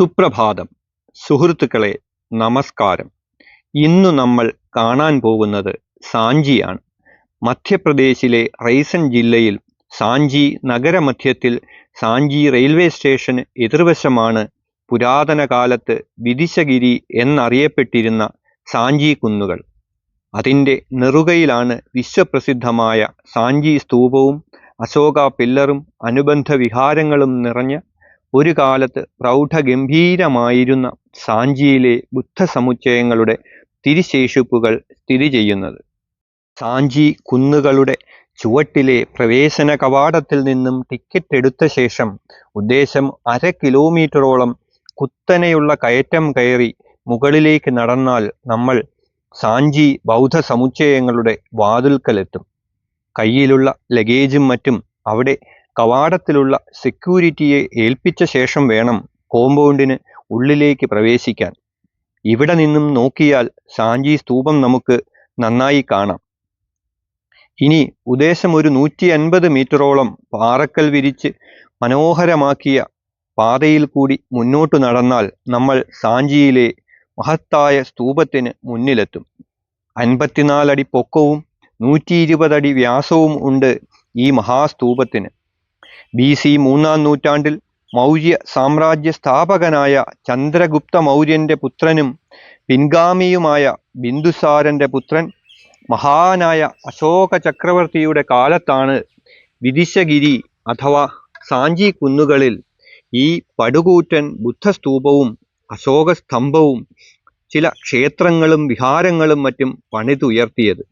സുപ്രഭാതം. സുഹൃത്തുക്കളെ നമസ്കാരം. ഇന്നു നമ്മൾ കാണാൻ പോകുന്നത് സാഞ്ചിയാണ്. മധ്യപ്രദേശിലെ റൈസൻ ജില്ലയിൽ സാഞ്ചി നഗരമധ്യത്തിൽ സാഞ്ചി റെയിൽവേ സ്റ്റേഷന് എതിർവശമാണ് പുരാതന കാലത്ത് വിദിശഗിരി എന്നറിയപ്പെട്ടിരുന്ന സാഞ്ചി കുന്നുകൾ. അതിന്റെ നെറുകയിലാണ് വിശ്വപ്രസിദ്ധമായ സാഞ്ചി സ്തൂപവും അശോക പില്ലറും അനുബന്ധ വിഹാരങ്ങളും നിറഞ്ഞ ഒരു കാലത്ത് പ്രൗഢഗംഭീരമായിരുന്ന സാഞ്ചിയിലെ ബുദ്ധസമുച്ചയങ്ങളുടെ തിരിശേഷിപ്പുകൾ സ്ഥിതി ചെയ്യുന്നത്. സാഞ്ചി കുന്നുകളുടെ ചുവട്ടിലെ പ്രവേശന കവാടത്തിൽ നിന്നും ടിക്കറ്റ് എടുത്ത ശേഷം ഉദ്ദേശം അര കിലോമീറ്ററോളം കുത്തനെയുള്ള കയറ്റം കയറി മുകളിലേക്ക് നടന്നാൽ നമ്മൾ സാഞ്ചി ബൗദ്ധ സമുച്ചയങ്ങളുടെ വാതിൽക്കലെത്തും. കയ്യിലുള്ള ലഗേജും മറ്റും അവിടെ കവാടത്തിലുള്ള സെക്യൂരിറ്റിയെ ഏൽപ്പിച്ച ശേഷം വേണം കോമ്പൗണ്ടിന് ഉള്ളിലേക്ക് പ്രവേശിക്കാൻ. ഇവിടെ നിന്നും നോക്കിയാൽ സാഞ്ചി സ്തൂപം നമുക്ക് നന്നായി കാണാം. ഇനി ഉദ്ദേശം ഒരു നൂറ്റി അൻപത് മീറ്ററോളം പാറക്കൽ വിരിച്ച് മനോഹരമാക്കിയ പാതയിൽ കൂടി മുന്നോട്ടു നടന്നാൽ നമ്മൾ സാഞ്ചിയിലെ മഹത്തായ സ്തൂപത്തിന് മുന്നിലെത്തും. അൻപത്തിനാലടി പൊക്കവും നൂറ്റി ഇരുപതടി വ്യാസവും ഉണ്ട് ഈ മഹാസ്തൂപത്തിന്. ബി സി മൂന്നാം നൂറ്റാണ്ടിൽ മൗര്യ സാമ്രാജ്യ സ്ഥാപകനായ ചന്ദ്രഗുപ്ത മൗര്യന്റെ പുത്രനും പിൻഗാമിയുമായ ബിന്ദുസാരന്റെ പുത്രൻ മഹാനായ അശോക ചക്രവർത്തിയുടെ കാലത്താണ് വിദിശഗിരി അഥവാ സാഞ്ചി കുന്നുകളിൽ ഈ പടുകൂറ്റൻ ബുദ്ധസ്തൂപവും അശോക സ്തംഭവും ചില ക്ഷേത്രങ്ങളും വിഹാരങ്ങളും മറ്റും പണിതുയർത്തിയത്.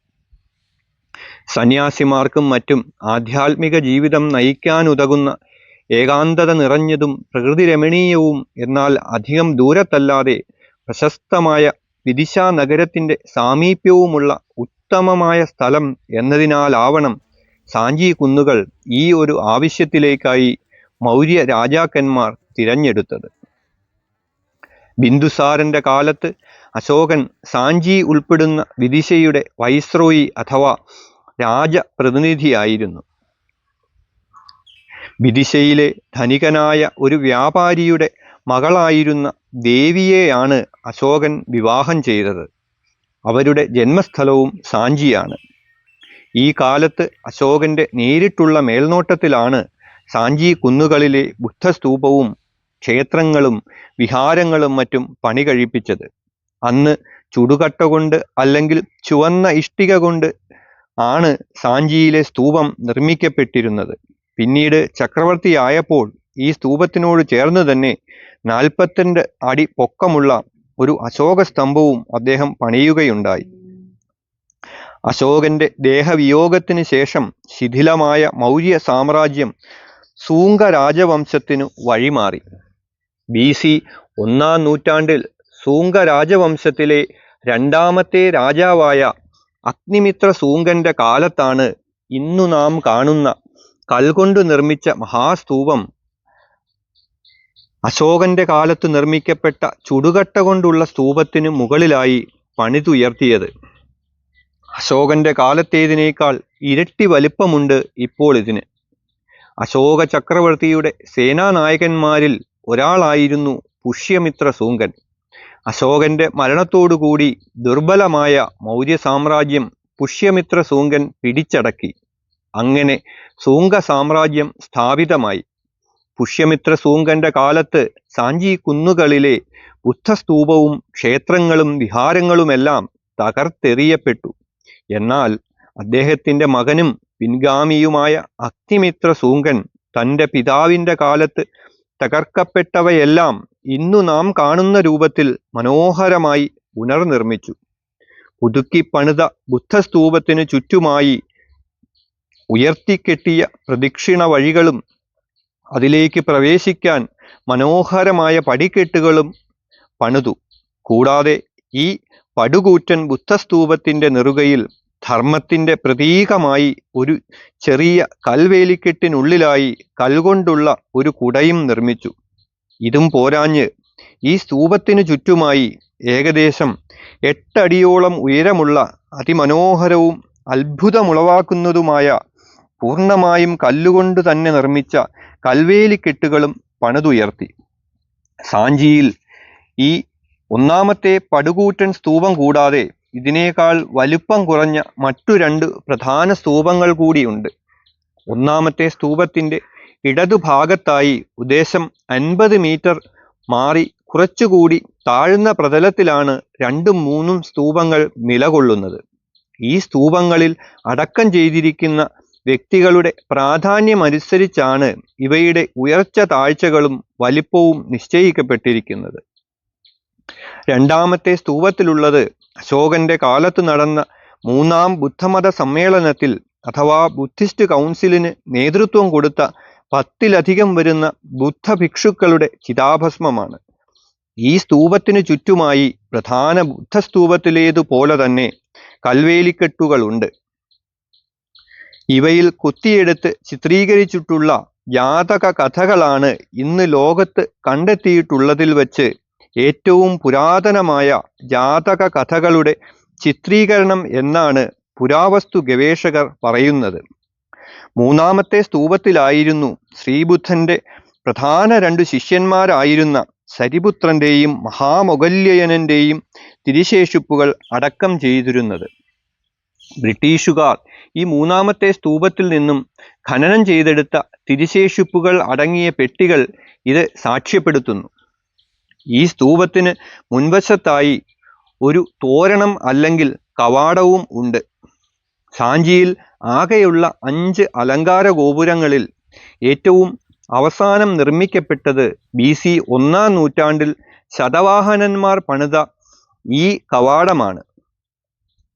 സന്യാസിമാർക്കും മറ്റും ആധ്യാത്മിക ജീവിതം നയിക്കാനുതകുന്ന ഏകാന്തത നിറഞ്ഞതും പ്രകൃതി രമണീയവും എന്നാൽ അധികം ദൂരത്തല്ലാതെ പ്രശസ്തമായ വിദിശ നഗരത്തിന്റെ സാമീപ്യവുമുള്ള ഉത്തമമായ സ്ഥലം എന്നതിനാലാവണം സാഞ്ചി കുന്നുകൾ ഈ ഒരു ആവശ്യത്തിലേക്കായി മൗര്യ രാജാക്കന്മാർ തിരഞ്ഞെടുത്തത്. ബിന്ദുസാരന്റെ കാലത്ത് അശോകൻ സാഞ്ചി ഉൾപ്പെടുന്ന വിദിശയുടെ വൈസ്രോയി അഥവാ രാജപ്രതിനിധിയായിരുന്നു. വിദിശയിലെ ധനികനായ ഒരു വ്യാപാരിയുടെ മകളായിരുന്ന ദേവിയെയാണ് അശോകൻ വിവാഹം ചെയ്തത്. അവരുടെ ജന്മസ്ഥലവും സാഞ്ചിയാണ്. ഈ കാലത്ത് അശോകന്റെ നേരിട്ടുള്ള മേൽനോട്ടത്തിലാണ് സാഞ്ചി കുന്നുകളിലെ ബുദ്ധസ്തൂപവും ക്ഷേത്രങ്ങളും വിഹാരങ്ങളും മറ്റും പണി കഴിപ്പിച്ചത് അന്ന് ചുടുകട്ട കൊണ്ട് അല്ലെങ്കിൽ ചുവന്ന ഇഷ്ടിക കൊണ്ട് ആണ് സാഞ്ചിയിലെ സ്തൂപം നിർമ്മിക്കപ്പെട്ടിരുന്നത്. പിന്നീട് ചക്രവർത്തിയായപ്പോൾ ഈ സ്തൂപത്തിനോട് ചേർന്ന് തന്നെ നാൽപ്പത്തിരണ്ട് അടി പൊക്കമുള്ള ഒരു അശോക സ്തംഭവും അദ്ദേഹം പണിയുകയുണ്ടായി. അശോകന്റെ ദേഹവിയോഗത്തിന് ശേഷം ശിഥിലമായ മൗര്യ സാമ്രാജ്യം സൂങ്ക രാജവംശത്തിനു വഴിമാറി. ബി സി ഒന്നാം നൂറ്റാണ്ടിൽ സൂങ്ക രാജവംശത്തിലെ രണ്ടാമത്തെ രാജാവായ അഗ്നിമിത്ര സൂങ്കന്റെ കാലത്താണ് ഇന്നു നാം കാണുന്ന കൽകൊണ്ട് നിർമ്മിച്ച മഹാസ്തൂപം. അശോകന്റെ കാലത്ത് നിർമ്മിക്കപ്പെട്ട ചുടുകട്ട കൊണ്ടുള്ള സ്തൂപത്തിന് മുകളിലായി പണിതുയർത്തിയത്. അശോകന്റെ കാലത്തേതിനേക്കാൾ ഇരട്ടി വലിപ്പമുണ്ട് ഇപ്പോൾ ഇതിന്. അശോക ചക്രവർത്തിയുടെ സേനാനായകന്മാരിൽ ഒരാളായിരുന്നു പുഷ്യമിത്ര സൂങ്കൻ. അശോകന്റെ മരണത്തോടുകൂടി ദുർബലമായ മൗര്യ സാമ്രാജ്യം പുഷ്യമിത്ര സൂങ്കൻ പിടിച്ചടക്കി. അങ്ങനെ സൂങ്ക സാമ്രാജ്യം സ്ഥാപിതമായി. പുഷ്യമിത്ര സൂങ്കന്റെ കാലത്ത് സാഞ്ചി കുന്നുകളിലെ ബുദ്ധസ്തൂപവും ക്ഷേത്രങ്ങളും വിഹാരങ്ങളുമെല്ലാം തകർത്തെറിയപ്പെട്ടു. എന്നാൽ അദ്ദേഹത്തിന്റെ മകനും പിൻഗാമിയുമായ അഗ്നിമിത്ര സൂങ്കൻ തന്റെ പിതാവിന്റെ കാലത്ത് തകർക്കപ്പെട്ടവയെല്ലാം ഇന്നു നാം കാണുന്ന രൂപത്തിൽ മനോഹരമായി പുനർനിർമ്മിച്ചു. പുതുക്കി പണിത ബുദ്ധസ്തൂപത്തിനു ചുറ്റുമായി ഉയർത്തിക്കെട്ടിയ പ്രദക്ഷിണ വഴികളും അതിലേക്ക് പ്രവേശിക്കാൻ മനോഹരമായ പടിക്കെട്ടുകളും പണിതു. കൂടാതെ ഈ പടുകൂറ്റൻ ബുദ്ധസ്തൂപത്തിന്റെ നെറുകയിൽ ധർമ്മത്തിന്റെ പ്രതീകമായി ഒരു ചെറിയ കൽവേലിക്കെട്ടിനുള്ളിലായി കൽകൊണ്ടുള്ള ഒരു കുടയും നിർമ്മിച്ചു. ഇതും പോരാഞ്ഞ്. ഈ സ്തൂപത്തിനു ചുറ്റുമായി ഏകദേശം എട്ടടിയോളം ഉയരമുള്ള അതിമനോഹരവും അത്ഭുതമുളവാക്കുന്നതുമായ പൂർണമായും കല്ലുകൊണ്ട് തന്നെ നിർമ്മിച്ച കൽവേലിക്കെട്ടുകളും പണിതുയർത്തി. സാഞ്ചിയിൽ ഈ ഒന്നാമത്തെ പടുകൂറ്റൻ സ്തൂപം കൂടാതെ ഇതിനേക്കാൾ വലുപ്പം കുറഞ്ഞ മറ്റു രണ്ട് പ്രധാന സ്തൂപങ്ങൾ കൂടിയുണ്ട് ഒന്നാമത്തെ സ്തൂപത്തിന്റെ ഇടതുഭാഗത്തായി ഉദ്ദേശം അൻപത് മീറ്റർ മാറി കുറച്ചുകൂടി താഴ്ന്ന പ്രതലത്തിലാണ് രണ്ടും മൂന്നും സ്തൂപങ്ങൾ നിലകൊള്ളുന്നത്. ഈ സ്തൂപങ്ങളിൽ അടക്കം ചെയ്തിരിക്കുന്ന വ്യക്തികളുടെ പ്രാധാന്യമനുസരിച്ചാണ് ഇവയുടെ ഉയർച്ച താഴ്ചകളും വലിപ്പവും നിശ്ചയിക്കപ്പെട്ടിരിക്കുന്നത്. രണ്ടാമത്തെ സ്തൂപത്തിലുള്ളത് അശോകന്റെ കാലത്ത് നടന്ന മൂന്നാം ബുദ്ധമത സമ്മേളനത്തിൽ അഥവാ ബുദ്ധിസ്റ്റ് കൗൺസിലിന് നേതൃത്വം കൊടുത്ത പത്തിലധികം വരുന്ന ബുദ്ധഭിക്ഷുക്കളുടെ ചിതാഭസ്മമാണ്. ഈ സ്തൂപത്തിനു ചുറ്റുമായി പ്രധാന ബുദ്ധസ്തൂപത്തിലേതുപോലെ തന്നെ കൽവേലിക്കെട്ടുകളുണ്ട്. ഇവയിൽ കുത്തിയെടുത്ത് ചിത്രീകരിച്ചിട്ടുള്ള ജാതക കഥകളാണ് ഇന്ന് ലോകത്ത് കണ്ടെത്തിയിട്ടുള്ളതിൽ വച്ച് ഏറ്റവും പുരാതനമായ ജാതക കഥകളുടെ ചിത്രീകരണം എന്നാണ് പുരാവസ്തു ഗവേഷകർ പറയുന്നത്. മൂന്നാമത്തെ സ്തൂപത്തിലായിരുന്നു ശ്രീബുദ്ധന്റെ പ്രധാന രണ്ടു ശിഷ്യന്മാരായിരുന്ന സരിപുത്രന്റെയും മഹാമൊഗല്യയനന്റെയും തിരിശേഷിപ്പുകൾ അടക്കം ചെയ്തിരുന്നത്. ബ്രിട്ടീഷുകാർ ഈ മൂന്നാമത്തെ സ്തൂപത്തിൽ നിന്നും ഖനനം ചെയ്തെടുത്ത തിരിശേഷിപ്പുകൾ അടങ്ങിയ പെട്ടികൾ ഇത് സാക്ഷ്യപ്പെടുത്തുന്നു. ഈ സ്തൂപത്തിന് മുൻവശത്തായി ഒരു തോരണം അല്ലെങ്കിൽ കവാടവും ഉണ്ട്. സാഞ്ചിയിൽ ആകെയുള്ള അഞ്ച് അലങ്കാര ഗോപുരങ്ങളിൽ ഏറ്റവും അവസാനം നിർമ്മിക്കപ്പെട്ടത് ബി സി ഒന്നാം നൂറ്റാണ്ടിൽ ശതവാഹനന്മാർ പണിത ഈ കവാടമാണ്.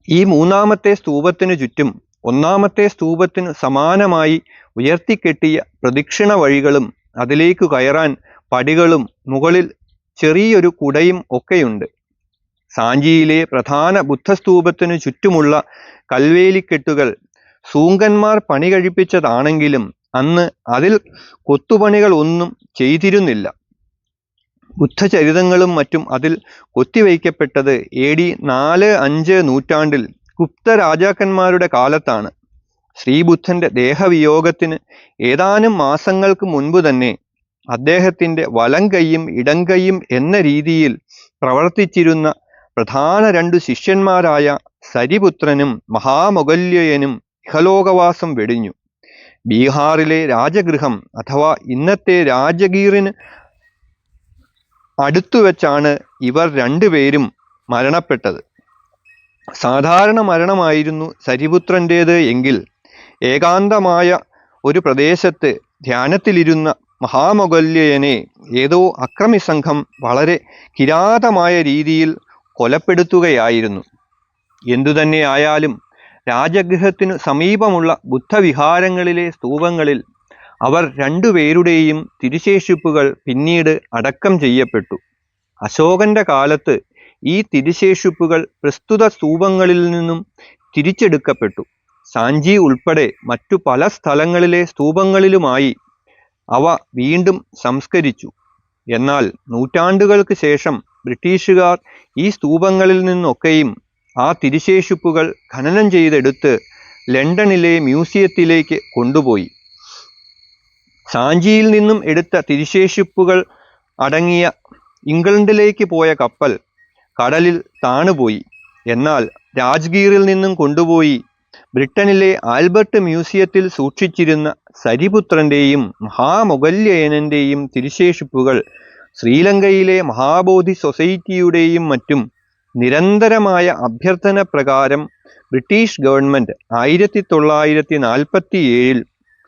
ഈ മൂന്നാമത്തെ സ്തൂപത്തിന് ചുറ്റും ഒന്നാമത്തെ സ്തൂപത്തിന് സമാനമായി ഉയർത്തിക്കെട്ടിയ പ്രദക്ഷിണ വഴികളും അതിലേക്ക് കയറാൻ പടികളും മുകളിൽ ചെറിയൊരു കുടയും ഒക്കെയുണ്ട്. സാഞ്ചിയിലെ പ്രധാന ബുദ്ധസ്തൂപത്തിനു ചുറ്റുമുള്ള കൽവേലിക്കെട്ടുകൾ സൂങ്കന്മാർ പണി കഴിപ്പിച്ചതാണെങ്കിലും അന്ന് അതിൽ കൊത്തുപണികൾ ഒന്നും ചെയ്തിരുന്നില്ല. ബുദ്ധചരിതങ്ങളും മറ്റും അതിൽ കൊത്തിവയ്ക്കപ്പെട്ടത് എ ഡി നാല് അഞ്ച് നൂറ്റാണ്ടിൽ ഗുപ്ത രാജാക്കന്മാരുടെ കാലത്താണ്. ശ്രീബുദ്ധന്റെ ദേഹവിയോഗത്തിന് ഏതാനും മാസങ്ങൾക്ക് മുൻപ് തന്നെ അദ്ദേഹത്തിന്റെ വലം കൈയും ഇടം കൈയും എന്ന രീതിയിൽ പ്രവർത്തിച്ചിരുന്ന പ്രധാന രണ്ടു ശിഷ്യന്മാരായ സരിപുത്രനും മഹാമൊഗല്യയനും ഇഹലോകവാസം വെടിഞ്ഞു. ബീഹാറിലെ രാജഗൃഹം അഥവാ ഇന്നത്തെ രാജഗീറിന് അടുത്തു വെച്ചാണ് ഇവർ രണ്ടുപേരും മരണപ്പെട്ടത്. സാധാരണ മരണമായിരുന്നു സരിപുത്രന്റേത് എങ്കിൽ ഏകാന്തമായ ഒരു പ്രദേശത്ത് ധ്യാനത്തിലിരുന്ന മഹാമൊഗല്യനെ ഏതോ അക്രമി സംഘം വളരെ കിരാതമായ രീതിയിൽ കൊലപ്പെടുത്തുകയായിരുന്നു. എന്തുതന്നെയായാലും രാജഗൃഹത്തിനു സമീപമുള്ള ബുദ്ധവിഹാരങ്ങളിലെ സ്തൂപങ്ങളിൽ അവർ രണ്ടുപേരുടെയും തിരുശേഷിപ്പുകൾ പിന്നീട് അടക്കം ചെയ്യപ്പെട്ടു. അശോകന്റെ കാലത്ത് ഈ തിരുശേഷിപ്പുകൾ പ്രസ്തുത സ്തൂപങ്ങളിൽ നിന്നും തിരിച്ചെടുക്കപ്പെട്ടു. സാഞ്ചി ഉൾപ്പെടെ മറ്റു പല സ്ഥലങ്ങളിലെ സ്തൂപങ്ങളിലുമായി അവ വീണ്ടും സംസ്കരിച്ചു. എന്നാൽ നൂറ്റാണ്ടുകൾക്ക് ശേഷം ബ്രിട്ടീഷുകാർ ഈ സ്തൂപങ്ങളിൽ നിന്നൊക്കെയും ആ തിരിശേഷിപ്പുകൾ ഖനനം ചെയ്തെടുത്ത് ലണ്ടനിലെ മ്യൂസിയത്തിലേക്ക് കൊണ്ടുപോയി. സാഞ്ചിയിൽ നിന്നും എടുത്ത തിരിശേഷിപ്പുകൾ അടങ്ങിയ ഇംഗ്ലണ്ടിലേക്ക് പോയ കപ്പൽ കടലിൽ താണുപോയി. എന്നാൽ രാജ്ഗീറിൽ നിന്നും കൊണ്ടുപോയി ബ്രിട്ടനിലെ ആൽബർട്ട് മ്യൂസിയത്തിൽ സൂക്ഷിച്ചിരുന്ന സരിപുത്രന്റെയും മഹാമൊഗല്യയനന്റെയും തിരുശേഷിപ്പുകൾ ശ്രീലങ്കയിലെ മഹാബോധി സൊസൈറ്റിയുടെയും മറ്റും നിരന്തരമായ അഭ്യർത്ഥന പ്രകാരം ബ്രിട്ടീഷ് ഗവൺമെന്റ് ആയിരത്തി തൊള്ളായിരത്തി നാൽപ്പത്തി ഏഴിൽ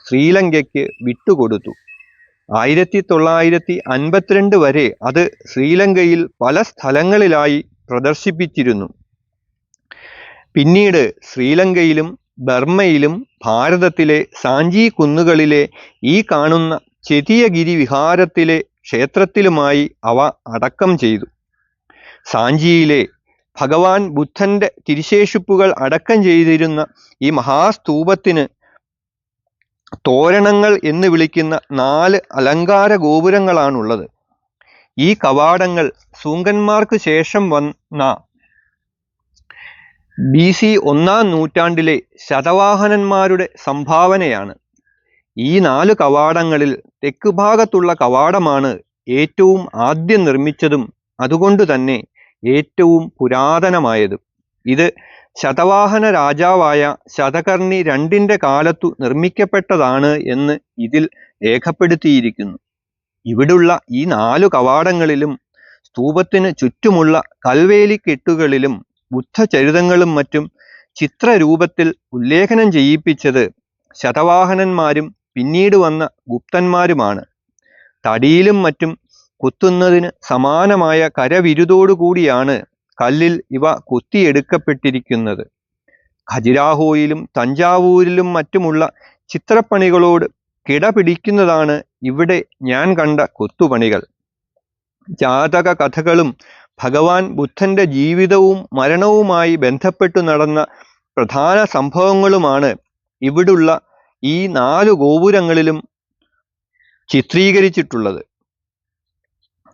ശ്രീലങ്കയ്ക്ക് വിട്ടുകൊടുത്തു. ആയിരത്തി തൊള്ളായിരത്തി അൻപത്തിരണ്ട് വരെ അത് ശ്രീലങ്കയിൽ പല സ്ഥലങ്ങളിലായി പ്രദർശിപ്പിച്ചിരുന്നു. പിന്നീട് ശ്രീലങ്കയിലും ബർമ്മയിലും ഭാരതത്തിലെ സാഞ്ചി കുന്നുകളിലെ ഈ കാണുന്ന ചെതിയഗിരി വിഹാരത്തിലെ ക്ഷേത്രത്തിലുമായി അവ അടക്കം ചെയ്തു. സാഞ്ചിയിലെ ഭഗവാൻ ബുദ്ധന്റെ തിരിശേഷിപ്പുകൾ അടക്കം ചെയ്തിരുന്ന ഈ മഹാസ്തൂപത്തിന് തോരണങ്ങൾ എന്ന് വിളിക്കുന്ന നാല് അലങ്കാര ഗോപുരങ്ങളാണുള്ളത്. ഈ കവാടങ്ങൾ സൂങ്കന്മാർക്ക് ശേഷം വന്ന ബി സി ഒന്നാം നൂറ്റാണ്ടിലെ ശതവാഹനന്മാരുടെ സംഭാവനയാണ്. ഈ നാല് കവാടങ്ങളിൽ തെക്ക് ഭാഗത്തുള്ള കവാടമാണ് ഏറ്റവും ആദ്യം നിർമ്മിച്ചതും അതുകൊണ്ട് തന്നെ ഏറ്റവും പുരാതനമായതും. ഇത് ശതവാഹന രാജാവായ ശതകർണി രണ്ടിന്റെ കാലത്തു നിർമ്മിക്കപ്പെട്ടതാണ് എന്ന് ഇതിൽ രേഖപ്പെടുത്തിയിരിക്കുന്നു. ഇവിടുള്ള ഈ നാലു കവാടങ്ങളിലും സ്തൂപത്തിന് ചുറ്റുമുള്ള കൽവേലിക്കെട്ടുകളിലും ബുദ്ധചരിതങ്ങളും മറ്റും ചിത്രരൂപത്തിൽ ഉല്ലേഖനം ചെയ്യിപ്പിച്ചത് ശതവാഹനന്മാരും പിന്നീട് വന്ന ഗുപ്തന്മാരുമാണ്. തടിയിലും മറ്റും കുത്തുന്നതിന് സമാനമായ കരവിരുതോടുകൂടിയാണ് കല്ലിൽ ഇവ കുത്തിയെടുക്കപ്പെട്ടിരിക്കുന്നത്. ഖജുരാഹോയിലും തഞ്ചാവൂരിലും മറ്റുമുള്ള ചിത്രപ്പണികളോട് കിടപിടിക്കുന്നതാണ് ഇവിടെ ഞാൻ കണ്ട കൊത്തുപണികൾ. ജാതക കഥകളും ഭഗവാൻ ബുദ്ധന്റെ ജീവിതവും മരണവുമായി ബന്ധപ്പെട്ടു നടന്ന പ്രധാന സംഭവങ്ങളുമാണ് ഇവിടുള്ള ഈ നാല് ഗോപുരങ്ങളിലും ചിത്രീകരിച്ചിട്ടുള്ളത്.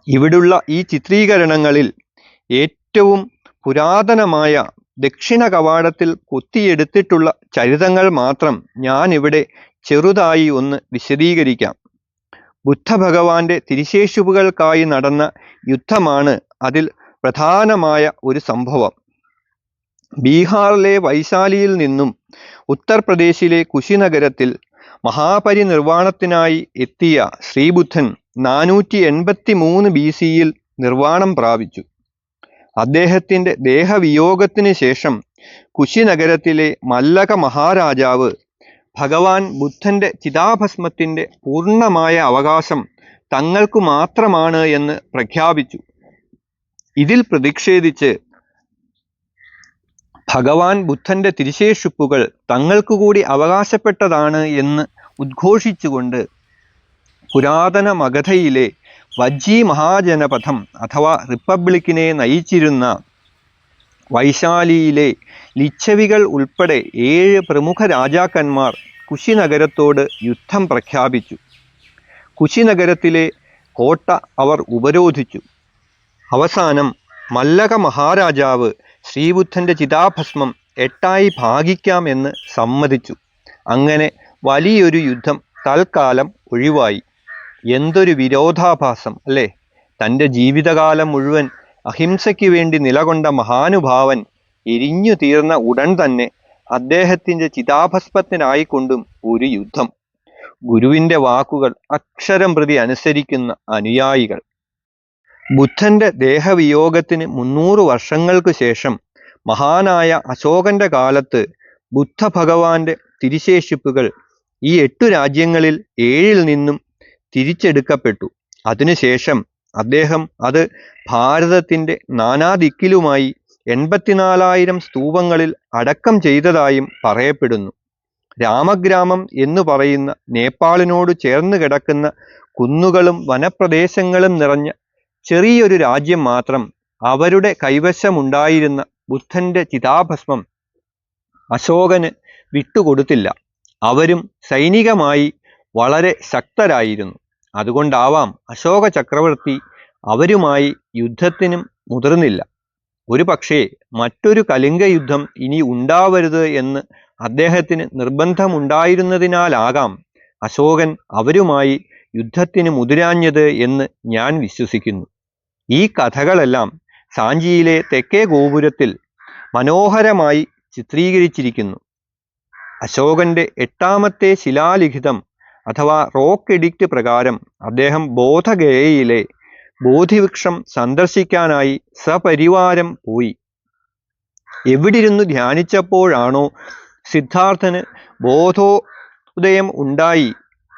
ഇവിടുള്ള ഈ ചിത്രീകരണങ്ങളിൽ ഏറ്റവും പുരാതനമായ ദക്ഷിണ കവാടത്തിൽ കൊത്തിയെടുത്തിട്ടുള്ള ചരിതങ്ങൾ മാത്രം ഞാൻ ഇവിടെ ചെറുതായി ഒന്ന് വിശദീകരിക്കാം. ബുദ്ധഭഗവാന്റെ തിരിശേഷിപ്പുകൾക്കായി നടന്ന യുദ്ധമാണ് അതിൽ പ്രധാനമായ ഒരു സംഭവം. ബീഹാറിലെ വൈശാലിയിൽ നിന്നും ഉത്തർപ്രദേശിലെ കുശിനഗരത്തിൽ മഹാപരിനിർവാണത്തിനായി എത്തിയ ശ്രീബുദ്ധൻ നാനൂറ്റി എൺപത്തി മൂന്ന് ബി സിയിൽ നിർവാണം പ്രാപിച്ചു. അദ്ദേഹത്തിന്റെ ദേഹവിയോഗത്തിന് ശേഷം കുശിനഗരത്തിലെ മല്ലക മഹാരാജാവ് ഭഗവാൻ ബുദ്ധന്റെ ചിതാഭസ്മത്തിന്റെ പൂർണമായ അവകാശം തങ്ങൾക്കു മാത്രമാണ് എന്ന് പ്രഖ്യാപിച്ചു. ഇതിൽ പ്രതിഷേധിച്ച് ഭഗവാൻ ബുദ്ധന്റെ തിരിശേഷിപ്പുകൾ തങ്ങൾക്കു കൂടി അവകാശപ്പെട്ടതാണ് എന്ന് ഉദ്ഘോഷിച്ചുകൊണ്ട് പുരാതന മഗധയിലെ വജ്ജി മഹാജനപഥം അഥവാ റിപ്പബ്ലിക്കിനെ നയിച്ചിരുന്ന വൈശാലിയിലെ ലിച്ഛവികൾ ഉൾപ്പെടെ ഏഴ് പ്രമുഖ രാജാക്കന്മാർ കുശിനഗരത്തോട് യുദ്ധം പ്രഖ്യാപിച്ചു. കുശിനഗരത്തിലെ കോട്ട അവർ ഉപരോധിച്ചു. അവസാനം മല്ലക മഹാരാജാവ് ശ്രീബുദ്ധന്റെ ചിതാഭസ്മം എട്ടായി ഭാഗിക്കാമെന്ന് സമ്മതിച്ചു. അങ്ങനെ വലിയൊരു യുദ്ധം തൽക്കാലം ഒഴിവായി. എന്തൊരു വിരോധാഭാസം അല്ലേ? തന്റെ ജീവിതകാലം മുഴുവൻ അഹിംസയ്ക്ക് വേണ്ടി നിലകൊണ്ട മഹാനുഭാവൻ എരിഞ്ഞു തീർന്ന ഉടൻ തന്നെ അദ്ദേഹത്തിന്റെ ചിതാഭസ്മത്തിനായിക്കൊണ്ടും ഒരു യുദ്ധം. ഗുരുവിന്റെ വാക്കുകൾ അക്ഷരം പ്രതി അനുസരിക്കുന്ന അനുയായികൾ. ബുദ്ധന്റെ ദേഹവിയോഗത്തിന് മുന്നൂറ് വർഷങ്ങൾക്ക് ശേഷം മഹാനായ അശോകന്റെ കാലത്ത് ബുദ്ധ ഭഗവാന്റെ തിരിശേഷിപ്പുകൾ ഈ എട്ടു രാജ്യങ്ങളിൽ ഏഴിൽ നിന്നും തിരിച്ചെടുക്കപ്പെട്ടു. അതിനുശേഷം അദ്ദേഹം അത് ഭാരതത്തിന്റെ നാനാദിക്കിലുമായി എൺപത്തിനാലായിരം സ്തൂപങ്ങളിൽ അടക്കം ചെയ്തതായും പറയപ്പെടുന്നു. രാമഗ്രാമം എന്ന് പറയുന്ന നേപ്പാളിനോട് ചേർന്ന് കിടക്കുന്ന കുന്നുകളും വനപ്രദേശങ്ങളും നിറഞ്ഞ ചെറിയൊരു രാജ്യം മാത്രം അവരുടെ കൈവശമുണ്ടായിരുന്ന ബുദ്ധന്റെ ചിതാഭസ്മം അശോകന് വിട്ടുകൊടുത്തില്ല. അവരും സൈനികമായി വളരെ ശക്തരായിരുന്നു. അതുകൊണ്ടാവാം അശോക ചക്രവർത്തി അവരുമായി യുദ്ധത്തിനും മുതിർന്നില്ല. ഒരു പക്ഷേ മറ്റൊരു കലിംഗ യുദ്ധം ഇനി ഉണ്ടാവരുത് എന്ന് അദ്ദേഹത്തിന് നിർബന്ധമുണ്ടായിരുന്നതിനാലാകാം അശോകൻ അവരുമായി യുദ്ധത്തിന് മുതിരാഞ്ഞത് എന്ന് ഞാൻ വിശ്വസിക്കുന്നു. ഈ കഥകളെല്ലാം സാഞ്ചിയിലെ തെക്കേ ഗോപുരത്തിൽ മനോഹരമായി ചിത്രീകരിച്ചിരിക്കുന്നു. അശോകന്റെ എട്ടാമത്തെ ശിലാലിഖിതം അഥവാ റോക്ക് എഡിക്റ്റ് പ്രകാരം അദ്ദേഹം ബോധഗയയിലെ ബോധിവൃക്ഷം സന്ദർശിക്കാനായി സപരിവാരം പോയി. എവിടിരുന്നു ധ്യാനിച്ചപ്പോഴാണോ സിദ്ധാർത്ഥന് ബോധോദയം ഉണ്ടായി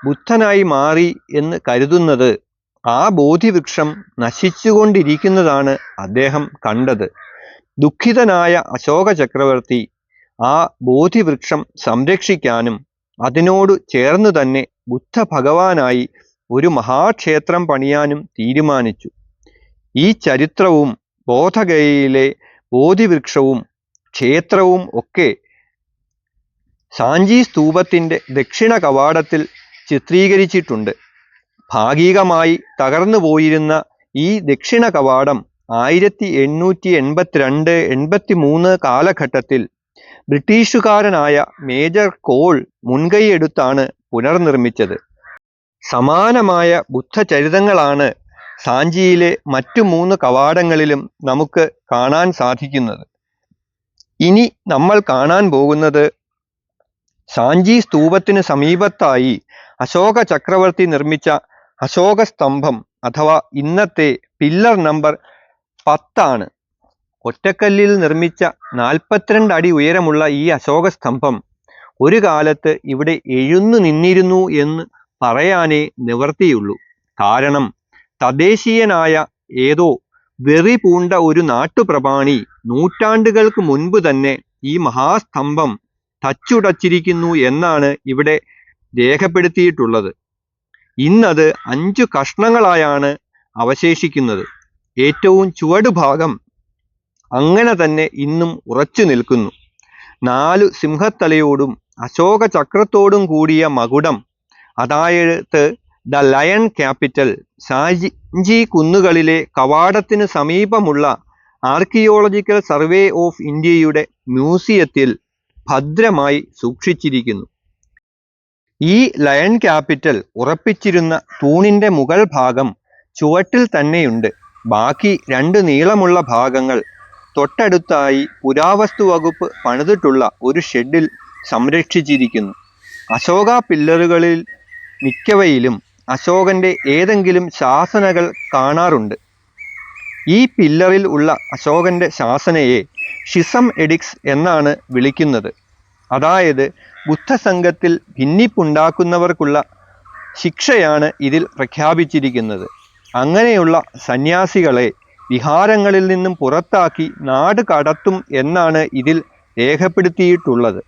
ബുദ്ധനായി മാറി എന്ന് കരുതുന്നത് ആ ബോധിവൃക്ഷം നശിച്ചുകൊണ്ടിരിക്കുന്നതാണ് അദ്ദേഹം കണ്ടത്. ദുഃഖിതനായ അശോക ചക്രവർത്തി ആ ബോധിവൃക്ഷം സംരക്ഷിക്കാനും അതിനോട് ചേർന്ന് തന്നെ ബുദ്ധ ഭഗവാനായി ഒരു മഹാക്ഷേത്രം പണിയാനും തീരുമാനിച്ചു. ഈ ചരിത്രവും ബോധഗയയിലെ ബോധിവൃക്ഷവും ക്ഷേത്രവും ഒക്കെ സാഞ്ചി സ്തൂപത്തിന്റെ ദക്ഷിണ കവാടത്തിൽ ചിത്രീകരിച്ചിട്ടുണ്ട്. ഭാഗികമായി തകർന്നു പോയിരുന്ന ഈ ദക്ഷിണ കവാടം ആയിരത്തി എണ്ണൂറ്റി എൺപത്തിരണ്ട് എൺപത്തി മൂന്ന് കാലഘട്ടത്തിൽ ബ്രിട്ടീഷുകാരനായ മേജർ കോൾ മുൻകൈയെടുത്താണ് പുനർനിർമ്മിച്ചത്. സമാനമായ ബുദ്ധചരിതങ്ങളാണ് സാഞ്ചിയിലെ മറ്റു മൂന്ന് കവാടങ്ങളിലും നമുക്ക് കാണാൻ സാധിക്കുന്നത്. ഇനി നമ്മൾ കാണാൻ പോകുന്നത് സാഞ്ചി സ്തൂപത്തിന് സമീപത്തായി അശോക ചക്രവർത്തി നിർമ്മിച്ച അശോക സ്തംഭം അഥവാ ഇന്നത്തെ പില്ലർ നമ്പർ പത്താണ്. ഒറ്റക്കല്ലിൽ നിർമ്മിച്ച നാൽപ്പത്തിരണ്ട് അടി ഉയരമുള്ള ഈ അശോക സ്തംഭം ഒരു കാലത്ത് ഇവിടെ എഴുന്നു നിന്നിരുന്നു എന്ന് പറയാനേ നിവർത്തിയുള്ളൂ. കാരണം തദ്ദേശീയനായ ഏതോ വെറി പൂണ്ട ഒരു നാട്ടുപ്രമാണി നൂറ്റാണ്ടുകൾക്ക് മുൻപ് തന്നെ ഈ മഹാസ്തംഭം തച്ചുടച്ചിരിക്കുന്നു എന്നാണ് ഇവിടെ രേഖപ്പെടുത്തിയിട്ടുള്ളത്. ഇന്നത് അഞ്ചു കഷ്ണങ്ങളായാണ് അവശേഷിക്കുന്നത്. ഏറ്റവും ചുവടുഭാഗം അങ്ങനെ തന്നെ ഇന്നും ഉറച്ചു നിൽക്കുന്നു. നാലു സിംഹത്തലയോടും അശോക ചക്രത്തോടും കൂടിയ മകുടം അതായത് ദ ലയൺ ക്യാപിറ്റൽ സാജി കുന്നുകളിലെ കവാടത്തിന് സമീപമുള്ള ആർക്കിയോളജിക്കൽ സർവേ ഓഫ് ഇന്ത്യയുടെ മ്യൂസിയത്തിൽ ഭദ്രമായി സൂക്ഷിച്ചിരിക്കുന്നു. ഈ ലയൺ ക്യാപിറ്റൽ ഉറപ്പിച്ചിരുന്ന തൂണിന്റെ മുകൾ ഭാഗം ചുവട്ടിൽ തന്നെയുണ്ട്. ബാക്കി രണ്ട് നീളമുള്ള ഭാഗങ്ങൾ തൊട്ടടുത്തായി പുരാവസ്തു വകുപ്പ് പണിതിട്ടുള്ള ഒരു ഷെഡിൽ സംരക്ഷിച്ചിരിക്കുന്നു. അശോക പില്ലറുകളിൽ മിക്കവയിലും അശോകന്റെ ഏതെങ്കിലും ശാസനകൾ കാണാറുണ്ട്. ഈ പില്ലറിൽ ഉള്ള അശോകന്റെ ശാസനയെ ഷിസം എഡിക്സ് എന്നാണ് വിളിക്കുന്നത്. അതായത് ബുദ്ധസംഘത്തിൽ ഭിന്നിപ്പുണ്ടാക്കുന്നവർക്കുള്ള ശിക്ഷയാണ് ഇതിൽ പ്രഖ്യാപിച്ചിരിക്കുന്നത്. അങ്ങനെയുള്ള സന്യാസികളെ വിഹാരങ്ങളിൽ നിന്നും പുറത്താക്കി നാട് കടത്തും എന്നാണ് ഇതിൽ രേഖപ്പെടുത്തിയിട്ടുള്ളത്.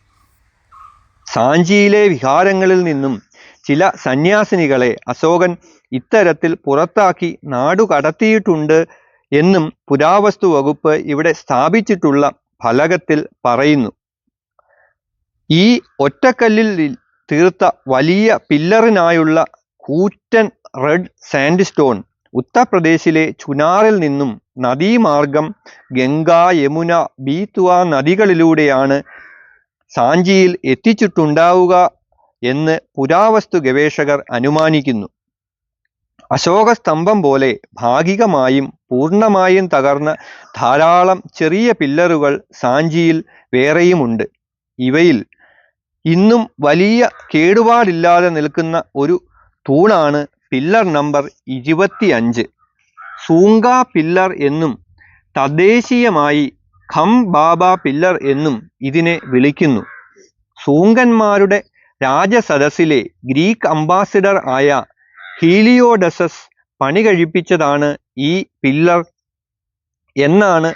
സാഞ്ചിയിലെ വിഹാരങ്ങളിൽ നിന്നും ചില സന്യാസിനികളെ അശോകൻ ഇത്തരത്തിൽ പുറത്താക്കി നാടു കടത്തിയിട്ടുണ്ട് എന്നും പുരാവസ്തു വകുപ്പ് ഇവിടെ സ്ഥാപിച്ചിട്ടുള്ള ഫലകത്തിൽ പറയുന്നു. ഈ ഒറ്റക്കല്ലിൽ തീർത്ത വലിയ പില്ലറിനായുള്ള കൂറ്റൻ റെഡ് സാൻഡ് സ്റ്റോൺ ഉത്തർപ്രദേശിലെ ചുനാറിൽ നിന്നും നദീമാർഗം ഗംഗ യമുന ബീത്വ നദികളിലൂടെയാണ് സാഞ്ചിയിൽ എത്തിച്ചിട്ടുണ്ടാവുക എന്ന് പുരാവസ്തു ഗവേഷകർ അനുമാനിക്കുന്നു. അശോക സ്തംഭം പോലെ ഭാഗികമായും പൂർണമായും തകർന്ന ധാരാളം ചെറിയ പില്ലറുകൾ സാഞ്ചിയിൽ വേറെയുമുണ്ട്. ഇവയിൽ ഇന്നും വലിയ കേടുപാടില്ലാതെ നിൽക്കുന്ന ഒരു തൂണാണ് പില്ലർ നമ്പർ ഇരുപത്തിയഞ്ച്. സൂങ്ക പില്ലർ എന്നും തദ്ദേശീയമായി ഖം ബാബ പില്ലർ എന്നും ഇതിനെ വിളിക്കുന്നു. സൂങ്കന്മാരുടെ രാജസദസ്സിലെ ഗ്രീക്ക് അംബാസിഡർ ആയ ഹീലിയോഡസസ് പണി കഴിപ്പിച്ചതാണ് ഈ പില്ലർ എന്നാണ്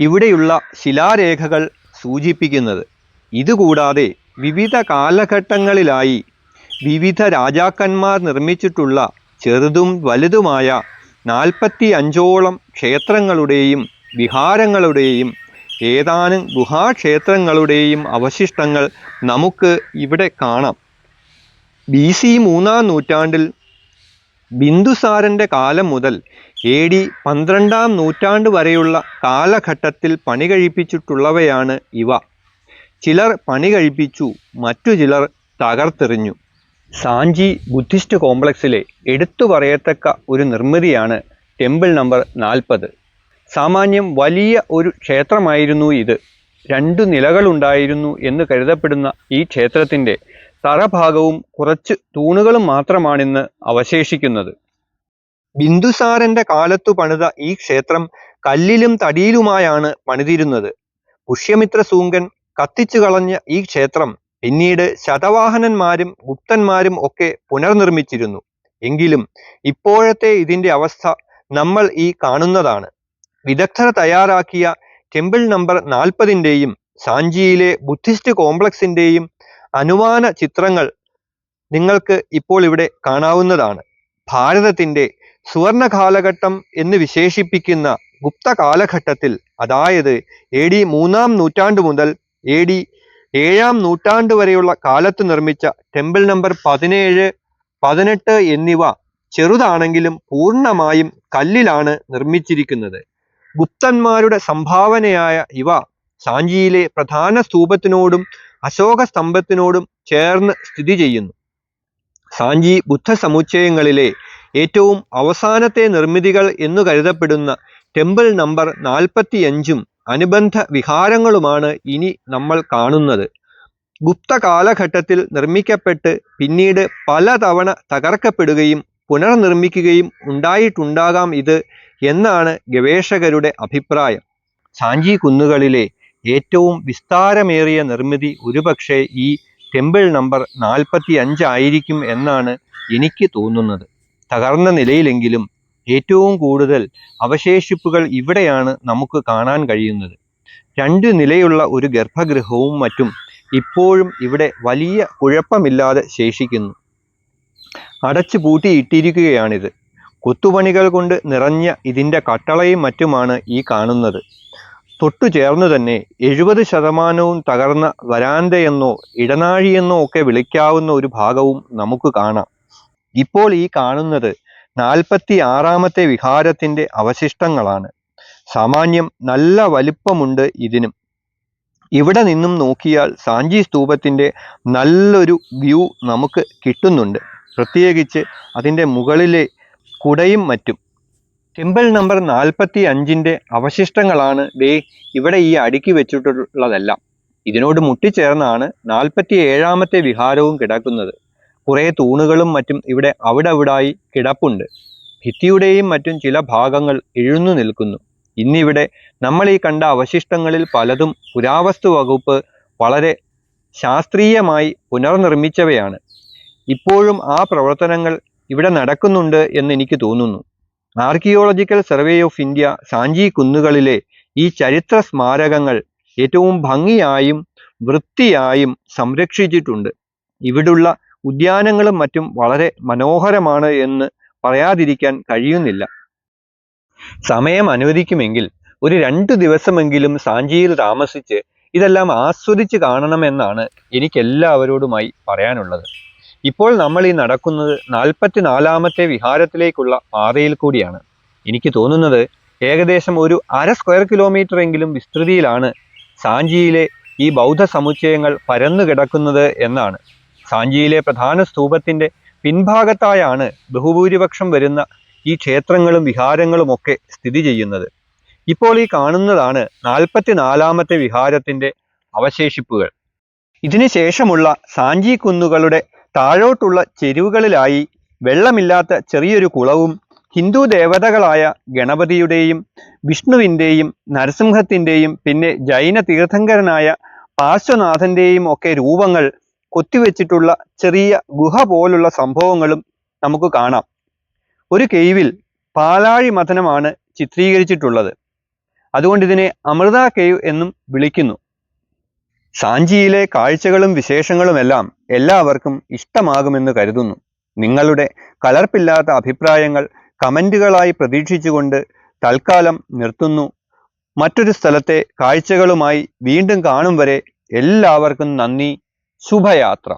ഇവിടെയുള്ള ശിലാരേഖകൾ സൂചിപ്പിക്കുന്നത്. ഇതുകൂടാതെ വിവിധ കാലഘട്ടങ്ങളിലായി വിവിധ രാജാക്കന്മാർ നിർമ്മിച്ചിട്ടുള്ള ചെറുതും വലുതുമായ നാൽപ്പത്തി അഞ്ചോളം ക്ഷേത്രങ്ങളുടെയും വിഹാരങ്ങളുടെയും ഏതാനും ഗുഹാക്ഷേത്രങ്ങളുടെയും അവശിഷ്ടങ്ങൾ നമുക്ക് ഇവിടെ കാണാം. ബി സി മൂന്നാം നൂറ്റാണ്ടിൽ ബിന്ദുസാരന്റെ കാലം മുതൽ എ ഡി പന്ത്രണ്ടാം നൂറ്റാണ്ട് വരെയുള്ള കാലഘട്ടത്തിൽ പണി കഴിപ്പിച്ചിട്ടുള്ളവയാണ് ഇവ. ചിലർ പണി കഴിപ്പിച്ചു മറ്റു ചിലർ തകർത്തെറിഞ്ഞു. സാഞ്ചി ബുദ്ധിസ്റ്റ് കോംപ്ലക്സിലെ എടുത്തു പറയത്തക്ക ഒരു നിർമ്മിതിയാണ് ടെമ്പിൾ നമ്പർ നാൽപ്പത്. സാമാന്യം വലിയ ഒരു ക്ഷേത്രമായിരുന്നു ഇത്. രണ്ടു നിലകളുണ്ടായിരുന്നു എന്ന് കരുതപ്പെടുന്ന ഈ ക്ഷേത്രത്തിന്റെ തറഭാഗവും കുറച്ച് തൂണുകളും മാത്രമാണിന്ന് അവശേഷിക്കുന്നത്. ബിന്ദുസാരന്റെ കാലത്തു പണിത ഈ ക്ഷേത്രം കല്ലിലും തടിയിലുമായാണ് പണിതിരുന്നത്. പുഷ്യമിത്ര സൂങ്കൻ കത്തിച്ചു കളഞ്ഞ ഈ ക്ഷേത്രം പിന്നീട് ശതവാഹനന്മാരും ഗുപ്തന്മാരും ഒക്കെ പുനർനിർമ്മിച്ചിരുന്നു. എങ്കിലും ഇപ്പോഴത്തെ ഇതിന്റെ അവസ്ഥ നമ്മൾ ഈ കാണുന്നതാണ്. വിദഗ്ധർ തയ്യാറാക്കിയ ടെമ്പിൾ നമ്പർ നാൽപ്പതിന്റെയും സാഞ്ചിയിലെ ബുദ്ധിസ്റ്റ് കോംപ്ലക്സിന്റെയും അനുമാന ചിത്രങ്ങൾ നിങ്ങൾക്ക് ഇപ്പോൾ ഇവിടെ കാണാവുന്നതാണ്. ഭാരതത്തിന്റെ സുവർണ കാലഘട്ടം എന്ന് വിശേഷിപ്പിക്കുന്ന ഗുപ്ത കാലഘട്ടത്തിൽ അതായത് എ ഡി മൂന്നാം നൂറ്റാണ്ട് മുതൽ എ ഡി ഏഴാം നൂറ്റാണ്ട് വരെയുള്ള കാലത്ത് നിർമ്മിച്ച ടെമ്പിൾ നമ്പർ പതിനേഴ് പതിനെട്ട് എന്നിവ ചെറുതാണെങ്കിലും പൂർണമായും കല്ലിലാണ് നിർമ്മിച്ചിരിക്കുന്നത്. ഗുപ്തന്മാരുടെ സംഭാവനയായ ഇവ സാഞ്ചിയിലെ പ്രധാന സ്തൂപത്തിനോടും അശോക സ്തംഭത്തിനോടും ചേർന്ന് സ്ഥിതി ചെയ്യുന്നു. സാഞ്ചി ബുദ്ധ സമുച്ചയങ്ങളിലെ ഏറ്റവും അവസാനത്തെ നിർമ്മിതികൾ എന്നു കരുതപ്പെടുന്ന ടെമ്പിൾ നമ്പർ നാൽപ്പത്തിയഞ്ചും അനുബന്ധ വിഹാരങ്ങളുമാണ് ഇനി നമ്മൾ കാണുന്നത്. ഗുപ്ത കാലഘട്ടത്തിൽ നിർമ്മിക്കപ്പെട്ട് പിന്നീട് പലതവണ തകർക്കപ്പെടുകയും പുനർനിർമ്മിക്കുകയും ഉണ്ടായിട്ടുണ്ടാകാം ഇത് എന്നാണ് ഗവേഷകരുടെ അഭിപ്രായം. സാഞ്ചി കുന്നുകളിലെ ഏറ്റവും വിസ്താരമേറിയ നിർമ്മിതി ഒരുപക്ഷെ ഈ ടെമ്പിൾ നമ്പർ നാൽപ്പത്തി അഞ്ചായിരിക്കും എന്നാണ് എനിക്ക് തോന്നുന്നത്. തകർന്ന നിലയിലെങ്കിലും ഏറ്റവും കൂടുതൽ അവശേഷിപ്പുകൾ ഇവിടെയാണ് നമുക്ക് കാണാൻ കഴിയുന്നത്. രണ്ട് നിലയുള്ള ഒരു ഗർഭഗൃഹവും മറ്റും ഇപ്പോഴും ഇവിടെ വലിയ കുഴപ്പമില്ലാതെ ശേഷിക്കുന്നു. അടച്ചു പൂട്ടിയിട്ടിരിക്കുകയാണിത്. കൊത്തുപണികൾ കൊണ്ട് നിറഞ്ഞ ഇതിന്റെ കട്ടളയും മറ്റുമാണ് ഈ കാണുന്നത്. തൊട്ടു ചേർന്നു തന്നെ എഴുപത് ശതമാനവും തകർന്ന വരാന്തയെന്നോ ഇടനാഴിയെന്നോ ഒക്കെ വിളിക്കാവുന്ന ഒരു ഭാഗവും നമുക്ക് കാണാം. ഇപ്പോൾ ഈ കാണുന്നത് നാൽപ്പത്തി ആറാമത്തെ വിഹാരത്തിന്റെ അവശിഷ്ടങ്ങളാണ്. സാമാന്യം നല്ല വലിപ്പമുണ്ട് ഇതിനും. ഇവിടെ നിന്നും നോക്കിയാൽ സാഞ്ചി സ്തൂപത്തിന്റെ നല്ലൊരു വ്യൂ നമുക്ക് കിട്ടുന്നുണ്ട്. പ്രത്യേകിച്ച് അതിന്റെ മുകളിലെ കുടയും മറ്റും. ടെമ്പിൾ നമ്പർ നാൽപ്പത്തി അഞ്ചിന്റെ അവശിഷ്ടങ്ങളാണ് ദേ ഇവിടെ ഈ അടുക്കി വെച്ചിട്ടുള്ളതെല്ലാം. ഇതിനോട് മുട്ടിച്ചേർന്നാണ് നാൽപ്പത്തി ഏഴാമത്തെ വിഹാരവും കിടക്കുന്നത്. കുറേ തൂണുകളും മറ്റും ഇവിടെ അവിടെ അവിടായി കിടപ്പുണ്ട്. ഭിത്തിയുടെയും മറ്റും ചില ഭാഗങ്ങൾ എഴുന്നു നിൽക്കുന്നു. ഇന്നിവിടെ നമ്മൾ ഈ കണ്ട അവശിഷ്ടങ്ങളിൽ പലതും പുരാവസ്തു വകുപ്പ് വളരെ ശാസ്ത്രീയമായി പുനർനിർമ്മിച്ചവയാണ്. ഇപ്പോഴും ആ പ്രവർത്തനങ്ങൾ ഇവിടെ നടക്കുന്നുണ്ട് എന്ന് എനിക്ക് തോന്നുന്നു. Archaeological survey of India Sanchi കുന്നുകളിലെ ഈ ചരിത്ര സ്മാരകങ്ങൾ ഏറ്റവും ഭംഗിയായും വൃത്തിയായും സംരക്ഷിച്ചിട്ടുണ്ട്. ഇവിടുള്ള ഉദ്യാനങ്ങളും മറ്റും വളരെ മനോഹരമാണ് എന്ന് പറയാതിരിക്കാൻ കഴിയുന്നില്ല. സമയം അനുവദിക്കുമെങ്കിൽ ഒരു രണ്ടു ദിവസമെങ്കിലും സാഞ്ചിയിൽ താമസിച്ച് ഇതെല്ലാം ആസ്വദിച്ച് കാണണമെന്നാണ് എനിക്ക് എല്ലാവരോടുമായി പറയാനുള്ളത്. ഇപ്പോൾ നമ്മൾ ഈ നടക്കുന്നത് നാൽപ്പത്തിനാലാമത്തെ വിഹാരത്തിലേക്കുള്ള പാതയിൽ കൂടിയാണ്. എനിക്ക് തോന്നുന്നത് ഏകദേശം ഒരു അര സ്ക്വയർ കിലോമീറ്റർ എങ്കിലും വിസ്തൃതിയിലാണ് സാഞ്ചിയിലെ ഈ ബൗദ്ധ സമുച്ചയങ്ങൾ പരന്നു കിടക്കുന്നത് എന്നാണ്. സാഞ്ചിയിലെ പ്രധാന സ്തൂപത്തിന്റെ പിൻഭാഗത്തായാണ് ബഹുഭൂരിപക്ഷം വരുന്ന ഈ ക്ഷേത്രങ്ങളും വിഹാരങ്ങളും ഒക്കെ സ്ഥിതി ചെയ്യുന്നത്. ഇപ്പോൾ ഈ കാണുന്നതാണ് നാൽപ്പത്തിനാലാമത്തെ വിഹാരത്തിന്റെ അവശേഷിപ്പുകൾ. ഇതിനു ശേഷമുള്ള സാഞ്ചി കുന്നുകളുടെ താഴോട്ടുള്ള ചെരുവുകളിലായി വെള്ളമില്ലാത്ത ചെറിയൊരു കുളവും ഹിന്ദു ദേവതകളായ ഗണപതിയുടെയും വിഷ്ണുവിന്റെയും നരസിംഹത്തിന്റെയും പിന്നെ ജൈന തീർത്ഥങ്കരനായ പാർശ്വനാഥന്റെയും ഒക്കെ രൂപങ്ങൾ കൊത്തിവെച്ചിട്ടുള്ള ചെറിയ ഗുഹ പോലുള്ള സംഭവങ്ങളും നമുക്ക് കാണാം. ഒരു കേവിൽ പാലാഴി മഥനമാണ് ചിത്രീകരിച്ചിട്ടുള്ളത്. അതുകൊണ്ട് ഇതിനെ അമൃത കേവ് എന്നും വിളിക്കുന്നു. സാഞ്ചിയിലെ കാഴ്ചകളും വിശേഷങ്ങളുമെല്ലാം എല്ലാവർക്കും ഇഷ്ടമാകുമെന്ന് കരുതുന്നു. നിങ്ങളുടെ കലർപ്പില്ലാത്ത അഭിപ്രായങ്ങൾ കമന്റുകളായി പ്രതീക്ഷിച്ചുകൊണ്ട് തൽക്കാലം നിർത്തുന്നു. മറ്റൊരു സ്ഥലത്തെ കാഴ്ചകളുമായി വീണ്ടും കാണും വരെ എല്ലാവർക്കും നന്ദി. ശുഭയാത്ര.